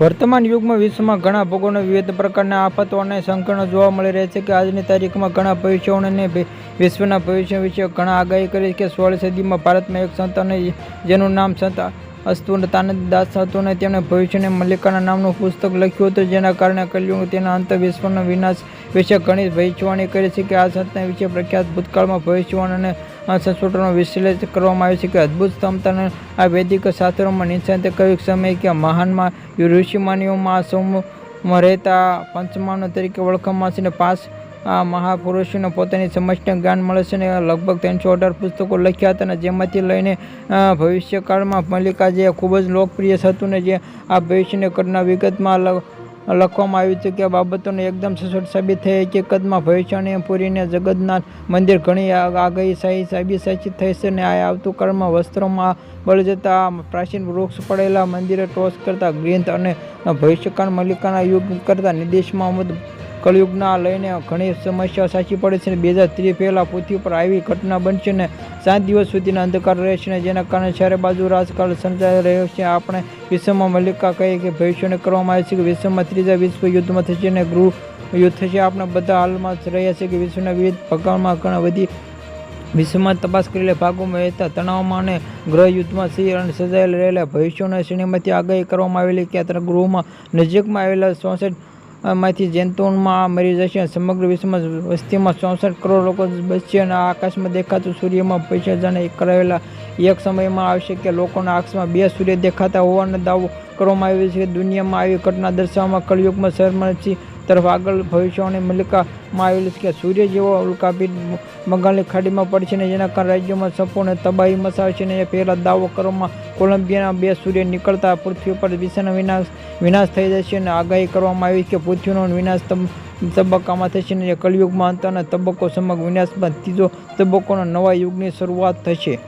વર્તમાન યુગમાં વિશ્વમાં ઘણા ભોગોનો વિવિધ પ્રકારના આફતો અને સંકટો જોવા મળી રહ્યા છે કે આજની તારીખમાં ઘણા ભવિષ્યવાણીને ભિ- વિશ્વના ભવિષ્ય વિશે ઘણા આગાહી કરી કે સોળ સદીમાં ભારતમાં એક સંત અને જેનું નામ સંત અસ્તુનતાનંદ દાસ હતું અને તેમણે ભવિષ્યને મલ્લિકાના નામનું પુસ્તક લખ્યું હતું, જેના કારણે કલયુગ તેના અંત વિશ્વનો વિનાશ વિશે ઘણી ભવિષ્યવાણી કરી છે કે આ સંતના વિશે પ્રખ્યાત ભૂતકાળમાં ભવિષ્યવાણી અને આ સંસ્કૃતોનું વિશ્લેષણ કરવામાં આવ્યું છે કે અદ્ભુત ક્ષમતાને આ વૈદિક શાસ્ત્રોમાં નિષ્ણાંતે કહ્યું સમય કે મહાનમાં ઋષિમાનીઓમાં આ સૌમાં રહેતા પંચમાનો તરીકે ઓળખવામાં છે અને પાંચ, આ મહાપુરુષોને પોતાની સમજને જ્ઞાન મળે છે અને લગભગ ત્રણસો અઢાર પુસ્તકો લખ્યા હતા અને જેમાંથી લઈને ભવિષ્યકાળમાં મલ્લિકા જે ખૂબ જ લોકપ્રિય હતું ને જે આ ભવિષ્યને કરના વિગતમાં લખવામાં આવ્યું છે કે બાબતોને એકદમ સચોટ સાબિત થઈ. હકીકતમાં ભવિષ્યને પૂરીને જગતનાથ મંદિર ઘણી આ- આગાહી સહી સાબિત થઈ છે અને આ આવતું કાળમાં વસ્ત્રોમાં બળ જતા પ્રાચીન વૃક્ષ પડેલા મંદિરે ટોચ કરતા ગ્રંથ અને ભવિષ્યકાળ મલ્લિકાના યુગ કરતા નિર્દેશમાં અમુક કળયુગના લઈને ઘણી સમસ્યાઓ સાચી પડે છે બે હજાર ત્રીસ પહેલાં પૃથ્વી પર આવી ઘટના બનશે ને સાત દિવસ સુધીના અંધકાર રહેશે ને જેના કારણે ચારે બાજુ રાજકારણ સર્જાઈ રહ્યો છે. આપણે વિશ્વમાં મલ્લિકા કહે કે ભવિષ્યને કરવામાં આવે છે કે વિશ્વમાં ત્રીજા વિશ્વ યુદ્ધમાં થશે અને ગૃહ યુદ્ધ થશે. આપણે બધા હાલમાં રહ્યા છે કે વિશ્વના વિવિધ ભાગોમાં ઘણા બધી વિશ્વમાં તપાસ કરેલા ભાગોમાં રહેતા તણાવમાં અને ગ્રહ યુદ્ધમાં સિંહ અને સજાયેલા રહેલા ભવિષ્યોના શ્રેણીમાંથી આગાહી કરવામાં આવેલી કે ગૃહમાં નજીકમાં આવેલા ચોસઠ માંથી જંતુઓમાં મરી જશે સમગ્ર વિશ્વમાં વસ્તીમાં ચોસઠ કરોડ લોકો બચશે અને આકાશમાં દેખાતું સૂર્યમાં પૈસા જાણે કરાવેલા એક સમયમાં આવશે કે લોકોના આકાશમાં બે સૂર્ય દેખાતા હોવાનો દાવો કરવામાં આવ્યો છે. દુનિયામાં આવી ઘટના દર્શાવવામાં કળયુગમાં શર્મથી તરફ આગળ ભવિષ્યવાણી મલ્લિકામાં આવેલી છે કે સૂર્ય જેવો ઉલ્કાપીઠ બંગાળની ખાડીમાં પડશે ને જેના કારણે રાજ્યોમાં સંપૂર્ણ તબાહી મચાવશે ને એ પહેલાં દાવો કરવામાં કોલંબિયાના બે સૂર્ય નીકળતા પૃથ્વી પર વિશ્વનો વિનાશ વિનાશ થઈ જશે અને આગાહી કરવામાં આવી કે પૃથ્વીનો વિનાશ તબક્કામાં થશે ને કલયુગમાં અંતના તબક્કો સમગ્ર વિનાશમાં ત્રીજો તબક્કોનો નવા યુગની શરૂઆત થશે.